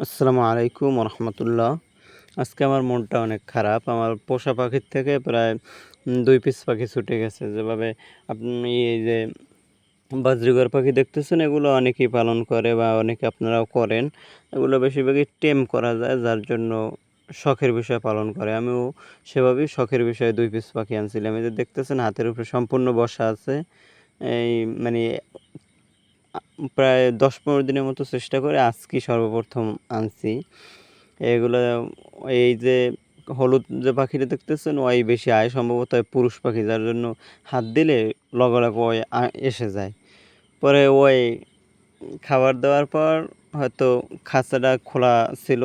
আসসালামু আলাইকুম রহমতুল্লাহ আজকে আমার মনটা অনেক খারাপ। আমার পোষা পাখির থেকে প্রায় দুই পিস পাখি ছুটে গেছে। যেভাবে আপনি এই যে বাজরিগর পাখি দেখতেছেন, এগুলো অনেকেই পালন করে বা অনেকে আপনারাও করেন। এগুলো বেশিরভাগই টেম করা যায়, যার জন্য শখের বিষয় পালন করে। আমিও সেভাবেই শখের বিষয়ে দুই পিস পাখি আনছিলাম। এই যে দেখতেছেন, হাতের উপরে সম্পূর্ণ বসা আছে। এই মানে প্রায় দশ পনেরো দিনের মতো চেষ্টা করে আজকেই সর্বপ্রথম আনছি। এগুলো, এই যে হলুদ যে পাখিটা দেখতেছেন, ওই বেশি আয় সম্ভবত পুরুষ পাখি, যার জন্য হাত দিলে লগে লগে ওই এসে যায়। পরে ওই খাবার দেওয়ার পর হয়তো খাঁচাটা খোলা ছিল,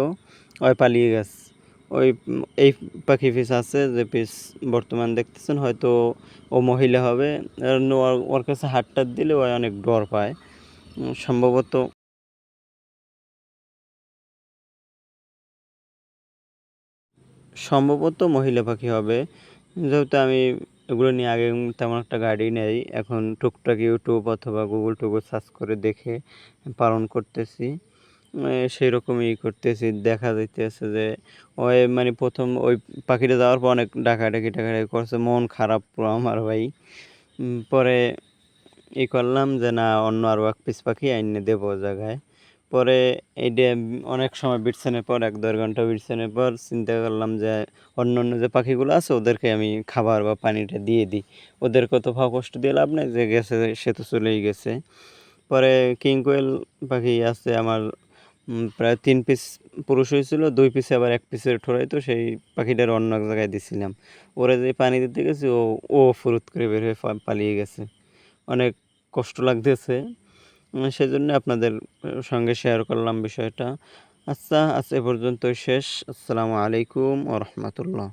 ওই পালিয়ে গেছে। ওই এই পাখি পিস আছে, যে পিস বর্তমান দেখতেছেন, হয়তো ও মহিলা হবে। ওর- কাছে হাত দিলে ও অনেক ডর পায়। সম্ভবত সম্ভবত মহিলা পাখি হবে। যেহেতু আমি এগুলো নিয়ে আগে তেমন একটা গাড়ি নেই, এখন টুকটাক ইউটিউব অথবা গুগল টুগল সার্চ করে দেখে পালন করতেছি। সেই রকমই করতেছি। দেখা যাইতেছে যে, ওই মানে প্রথম ওই পাখিটা যাওয়ার পর অনেক ডাকাডাকি টাকাডাকি করছে, মন খারাপ আমার ভাই। পরে ই করলাম যে না, অন্য আরও এক পিস পাখি আইনে দেবো জায়গায়। পরে এইটা অনেক সময় বিটসানের পর, এক দেড় ঘণ্টা বিটসানের পর চিন্তা করলাম যে, অন্য অন্য যে পাখিগুলো আছে ওদেরকে আমি খাবার বা পানিটা দিয়ে দিই। ওদেরকে তো ভাব কষ্ট দিয়ে লাভ নেই, যে গেছে সে তো চলেই গেছে। পরে কিং কোয়েল পাখি আছে আমার প্রায় তিন পিস পুরুষ হয়েছিল, দুই পিসে আবার এক পিসের ঠোরাই তো সেই পাখিটার অন্য এক জায়গায় দিছিলাম। ওরা যে পানি দিতে গেছে, ও ও ফুরুত করে বের হয়ে পালিয়ে গেছে। অনেক কষ্ট লাগতেছে। সেই সেজন্য আপনাদের সঙ্গে শেয়ার করলাম বিষয়টা। আচ্ছা আজ এ পর্যন্ত শেষ। আসসালামু আলাইকুম ও রহমতুল্লাহ।